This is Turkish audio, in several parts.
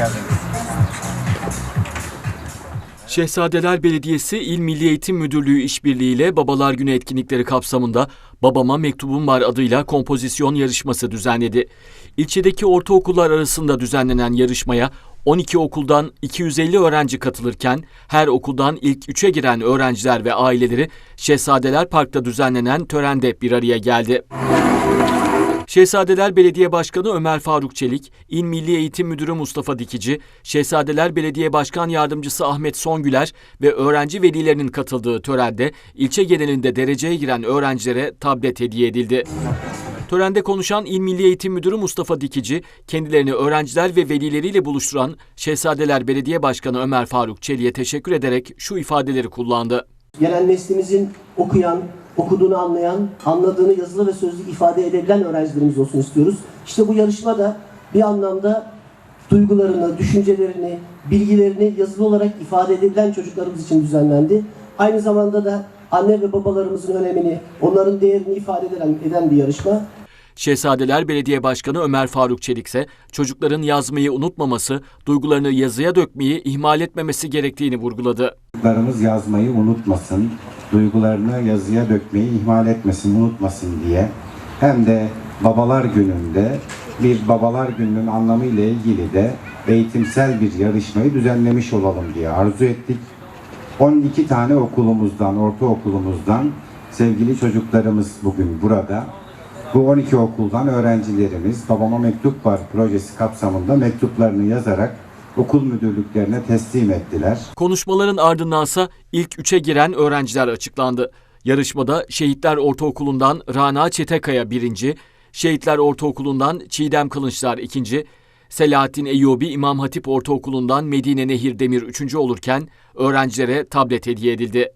geldiniz. Şehzadeler Belediyesi İl Milli Eğitim Müdürlüğü işbirliğiyle Babalar Günü etkinlikleri kapsamında Babama Mektubum Var adıyla kompozisyon yarışması düzenledi. İlçedeki ortaokullar arasında düzenlenen yarışmaya 12 okuldan 250 öğrenci katılırken her okuldan ilk 3'e giren öğrenciler ve aileleri Şehzadeler Park'ta düzenlenen törende bir araya geldi. Şehzadeler Belediye Başkanı Ömer Faruk Çelik, İl Milli Eğitim Müdürü Mustafa Dikici, Şehzadeler Belediye Başkan Yardımcısı Ahmet Songüler ve öğrenci velilerinin katıldığı törende ilçe genelinde dereceye giren öğrencilere tablet hediye edildi. Törende konuşan İl Milli Eğitim Müdürü Mustafa Dikici, kendilerini öğrenciler ve velileriyle buluşturan Şehzadeler Belediye Başkanı Ömer Faruk Çelik'e teşekkür ederek şu ifadeleri kullandı. Gelen neslimizin okuyan, okuduğunu anlayan, anladığını yazılı ve sözlü ifade edebilen öğrencilerimiz olsun istiyoruz. İşte bu yarışma da bir anlamda duygularını, düşüncelerini, bilgilerini yazılı olarak ifade edebilen çocuklarımız için düzenlendi. Aynı zamanda da anne ve babalarımızın önemini, onların değerini ifade eden, eden bir yarışma. Şehzadeler Belediye Başkanı Ömer Faruk Çelik ise çocukların yazmayı unutmaması, duygularını yazıya dökmeyi ihmal etmemesi gerektiğini vurguladı. Çocuklarımız yazmayı unutmasın, duygularını yazıya dökmeyi ihmal etmesin, unutmasın diye hem de Babalar Günü'nde bir Babalar Günü'nün anlamı ile ilgili de eğitimsel bir yarışmayı düzenlemiş olalım diye arzu ettik. 12 tane okulumuzdan, ortaokulumuzdan sevgili çocuklarımız bugün burada. Bu 12 okuldan öğrencilerimiz Babama Mektup Var projesi kapsamında mektuplarını yazarak okul müdürlüklerine teslim ettiler. Konuşmaların ardındansa ilk üçe giren öğrenciler açıklandı. Yarışmada Şehitler Ortaokulu'ndan Rana Çetekaya birinci, Şehitler Ortaokulu'ndan Çiğdem Kılınçlar ikinci, Selahattin Eyyubi İmam Hatip Ortaokulu'ndan Medine Nehir Demir üçüncü olurken öğrencilere tablet hediye edildi.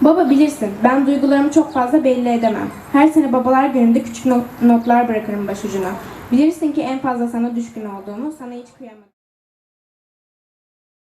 Baba bilirsin, ben duygularımı çok fazla belli edemem. Her sene babalar gününde küçük not- notlar bırakırım başucuna. Bilirsin ki en fazla sana düşkün olduğumu, sana hiç kıyamadım.